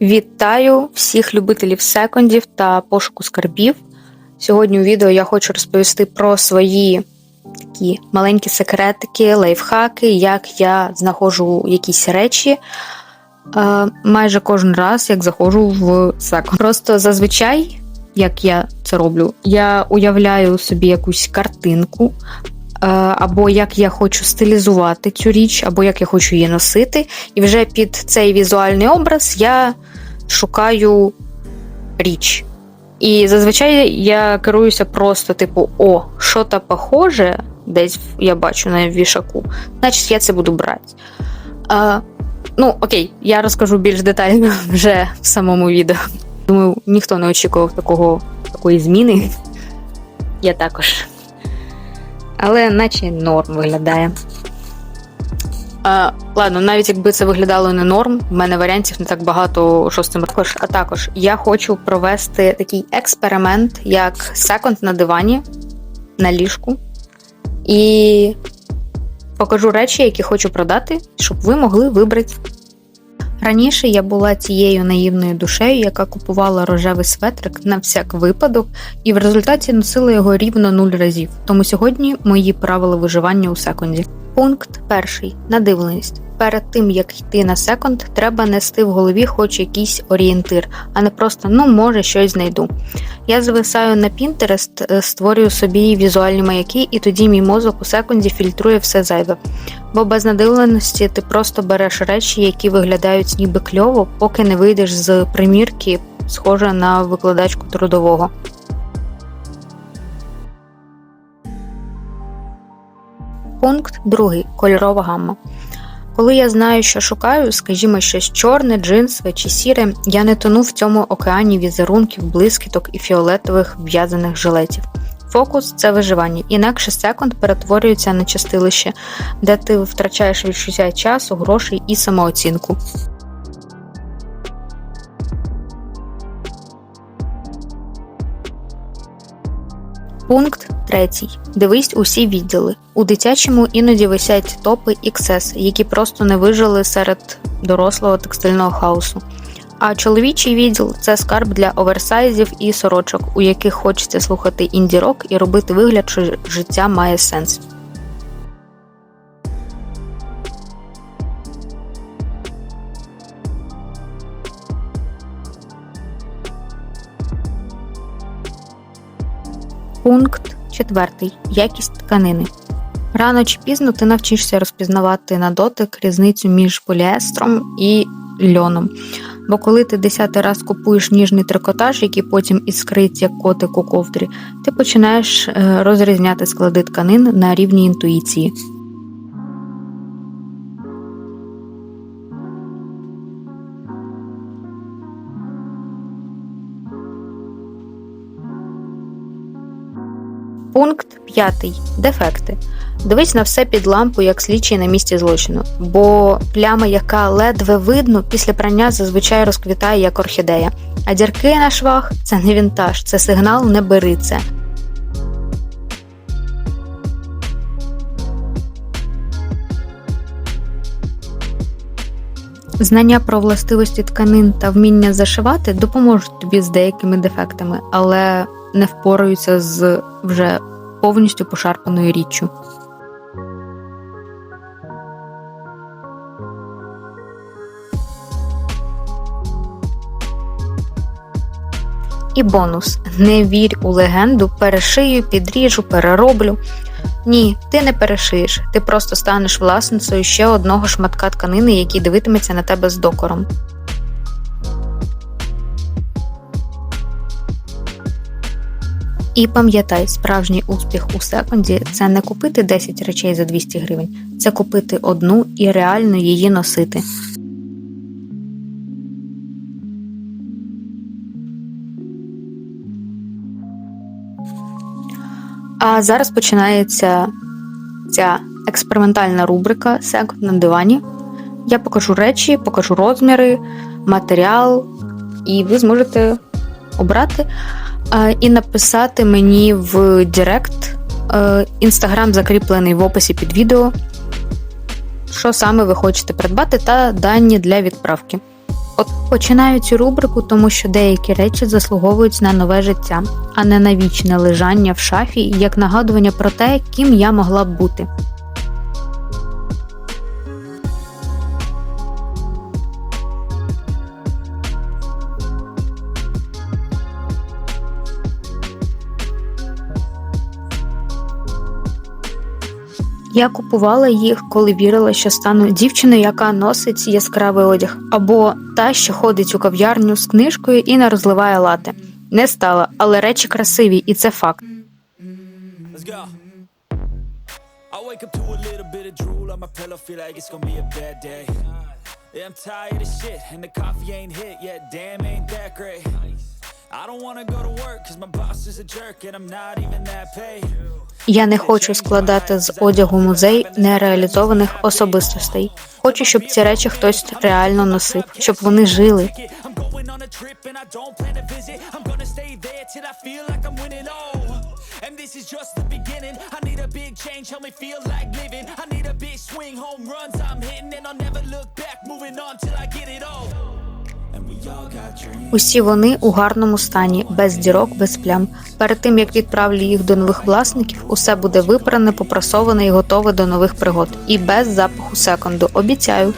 Вітаю всіх любителів секондів та пошуку скарбів. Сьогодні у відео я хочу розповісти про свої такі маленькі секретики, лайфхаки, як я знаходжу якісь речі е, майже кожен раз, як заходжу в секонд. Просто зазвичай, як я це роблю, я уявляю собі якусь картинку. Е, Або як я хочу стилізувати цю річ, або як я хочу її носити, і вже під цей візуальний образ я шукаю річ. І зазвичай я керуюся просто, типу, о, що то похоже, десь я бачу на вішаку, значить я це буду брати. А, ну, окей, я розкажу більш детально вже в самому відео. Думаю, ніхто не очікував такого, такої зміни. Я також. Але наче норм виглядає. А, ладно, навіть якби це виглядало не норм, в мене варіантів не так багато, що з цим також. А також я хочу провести такий експеримент, як секонд на дивані на ліжку. І покажу речі, які хочу продати, щоб ви могли вибрати. Раніше я була тією наївною душею, яка купувала рожевий светрик на всяк випадок, і в результаті носила його рівно нуль разів. Тому сьогодні мої правила виживання у секунді. Пункт перший надивленість. Перед тим як йти на секонд, треба нести в голові хоч якийсь орієнтир, а не просто ну може щось знайду. Я зависаю на е, створюю собі візуальні маяки, і тоді мій мозок у секунді фільтрує все зайве. Бо без надивленості ти просто береш речі, які виглядають ніби кльово, поки не вийдеш з примірки, схожа на викладачку трудового. Пункт другий кольорова гамма. Коли я знаю, що шукаю, скажімо, щось чорне, джинсове чи сіре, я не тону в цьому океані візерунків, блискіток і фіолетових в'язаних жилетів. Фокус це виживання, інакше секунд перетворюється на частилище, де ти втрачаєш відчуття часу, грошей і самооцінку. Пункт третій. Дивись усі відділи. У дитячому іноді висять топи XS, які просто не вижили серед дорослого текстильного хаосу. А чоловічий відділ це скарб для оверсайзів і сорочок, у яких хочеться слухати інді-рок і робити вигляд, що життя має сенс. Пункт четвертий. Якість тканини. Рано чи пізно ти навчишся розпізнавати на дотик різницю між поліестром і льоном. Бо коли ти десятий раз купуєш ніжний трикотаж, який потім іскрить як котик у ковдрі, ти починаєш е, розрізняти склади тканин на рівні інтуїції. Пункт 5. Дефекти. Дивись на все під лампу, як слідчий на місці злочину, бо пляма, яка ледве видно, після прання зазвичай розквітає як орхідея. А дірки на швах це не вінтаж, це сигнал не бери це. Знання про властивості тканин та вміння зашивати допоможуть тобі з деякими дефектами, але не впораються з вже повністю пошарпаною річчю. І бонус: не вірь у легенду, перешию, підріжу, перероблю. Ні, ти не перешиєш, ти просто станеш власницею ще одного шматка тканини, який дивитиметься на тебе з докором. І пам'ятай, справжній успіх у секунді це не купити 10 речей за 200 гривень, це купити одну і реально її носити. А зараз починається ця експериментальна рубрика Секунд на дивані. Я покажу речі, покажу розміри, матеріал, і ви зможете обрати і написати мені в Директ. Інстаграм закріплений в описі під відео, що саме ви хочете придбати, та дані для відправки. От починаю цю рубрику, тому що деякі речі заслуговують на нове життя, а не на вічне лежання в шафі як нагадування про те, ким я могла б бути. Я купувала їх, коли вірила, що стану дівчиною, яка носить яскравий одяг, або та, що ходить у кав'ярню з книжкою і не розливає лати. Не стала, але речі красиві, і це факт. Yeah, I'm tired of shit, and the coffee ain't hit yet. Damn, ain't that great. Я не хочу складати з одягу музей нереалізованих особистостей. Хочу, щоб ці речі хтось реально носив, щоб вони жили. Oh, swing, home runs I'm hitting, and I'll never look back, moving on till I get it all. Усі вони у гарному стані, без дірок, без плям. Перед тим як відправлю їх до нових власників, усе буде випране, попрасоване і готове до нових пригод. І без запаху секонду. Обіцяю.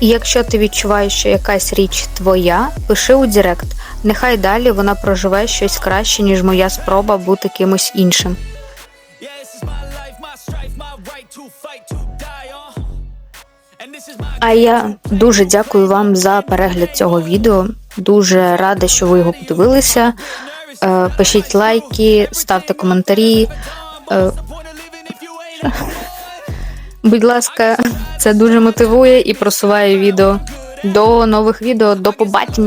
І якщо ти відчуваєш, що якась річ твоя, пиши у Директ. Нехай далі вона проживе щось краще, ніж моя спроба бути кимось іншим. А я дуже дякую вам за перегляд цього відео. Дуже рада, що ви його подивилися. Е, Пишіть лайки, ставте коментарі. Е, Будь ласка, це дуже мотивує і просуває відео. До нових відео, до побачення.